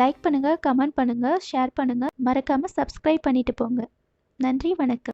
Like பண்ணுங்கள் comment பண்ணுங்கள் share பண்ணுங்கள் மறக்காமல் சப்ஸ்கிரைப் பண்ணிட்டு போங்க. நன்றி வணக்கம்.